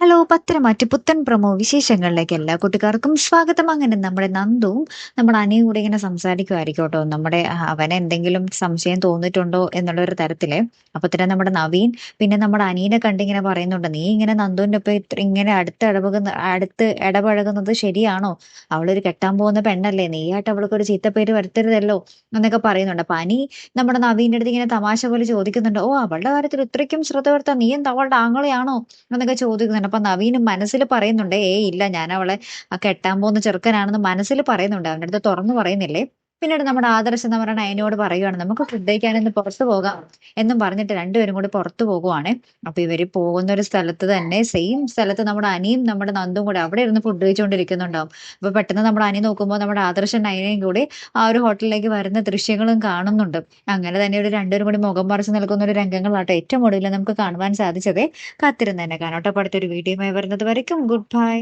Hello Patharamattu പുത്തൻ promo വിശേഷങ്ങളിലേക്ക് എല്ലാ കൂട്ടുകാർക്കും സ്വാഗതം. അങ്ങനെ നമ്മുടെ നന്ദുവും നമ്മുടെ അനിയും കൂടെ ഇങ്ങനെ സംസാരിക്കുമായിരിക്കും കേട്ടോ. നമ്മുടെ അവനെ എന്തെങ്കിലും സംശയം തോന്നിയിട്ടുണ്ടോ എന്നുള്ള ഒരു തരത്തിൽ. അപ്പൊ തന്നെ നമ്മുടെ നവീൻ പിന്നെ നമ്മുടെ അനിയനെ കണ്ടിങ്ങനെ പറയുന്നുണ്ട് നീ ഇങ്ങനെ നന്ദുവിന്റെ ഒപ്പം ഇത്ര ഇങ്ങനെ അടുത്ത് ഇടപഴകുന്ന അടുത്ത് ഇടപഴകുന്നത് ശരിയാണോ? അവളൊരു കെട്ടാൻ പോകുന്ന പെണ്ണല്ലേ? നീയായിട്ട് അവൾക്ക് ഒരു ചീത്തപ്പേര് വരുത്തരുതല്ലോ എന്നൊക്കെ പറയുന്നുണ്ട്. അപ്പൊ അനി നമ്മുടെ നവീന്റെ അടുത്ത് ഇങ്ങനെ തമാശ പോലെ ചോദിക്കുന്നുണ്ട് ഓ അവളുടെ കാര്യത്തിൽ ഇത്രയ്ക്കും ശ്രദ്ധ വരുത്താൻ നീ എന്താ അവളുടെ ആങ്ങളെയാണോ? എന്നൊക്കെ ചോദിക്കുന്നുണ്ട്. അപ്പൊ നവീന് മനസ്സിൽ പറയുന്നുണ്ട് ഏ ഇല്ല ഞാൻ അവളെ കെട്ടാൻ പോകുന്ന ചെറുക്കനാണെന്ന് മനസ്സിൽ പറയുന്നുണ്ട്. അവന്റെ അടുത്ത് തുറന്നു പറയുന്നില്ലേ? പിന്നീട് നമ്മുടെ ആദർശ് എന്ന് പറയുന്ന അതിനോട് പറയുകയാണ് നമുക്ക് ഫുഡ് കഴിക്കാൻ ഇന്ന് പുറത്ത് പോകാം എന്നും പറഞ്ഞിട്ട് രണ്ടുപേരും കൂടി പുറത്തു പോകുവാണ്. അപ്പൊ ഇവർ പോകുന്ന ഒരു സ്ഥലത്ത് തന്നെ സെയിം സ്ഥലത്ത് നമ്മുടെ അനിയും നമ്മുടെ നന്ദും കൂടെ അവിടെ ഇരുന്ന് ഫുഡ് കഴിച്ചുകൊണ്ടിരിക്കുന്നുണ്ടാവും അപ്പൊ പെട്ടെന്ന് നമ്മുടെ അനി നോക്കുമ്പോൾ നമ്മുടെ ആദർശൻ നയനയും കൂടി ആ ഒരു ഹോട്ടലിലേക്ക് വരുന്ന ദൃശ്യങ്ങളും കാണുന്നുണ്ട്. അങ്ങനെ തന്നെ ഒരു രണ്ടുപേരും കൂടി മുഖം മറിച്ച് നിൽക്കുന്ന ഒരു രംഗങ്ങളാട്ടോ ഏറ്റവും ഒടുവിൽ നമുക്ക് കാണുവാൻ സാധിച്ചതേ. കാത്തിരുന്ന് തന്നെ കാണാം കേട്ടോ. അടുത്തൊരു വീഡിയോയുമായി വരുന്നത് വരയ്ക്കും. Good bye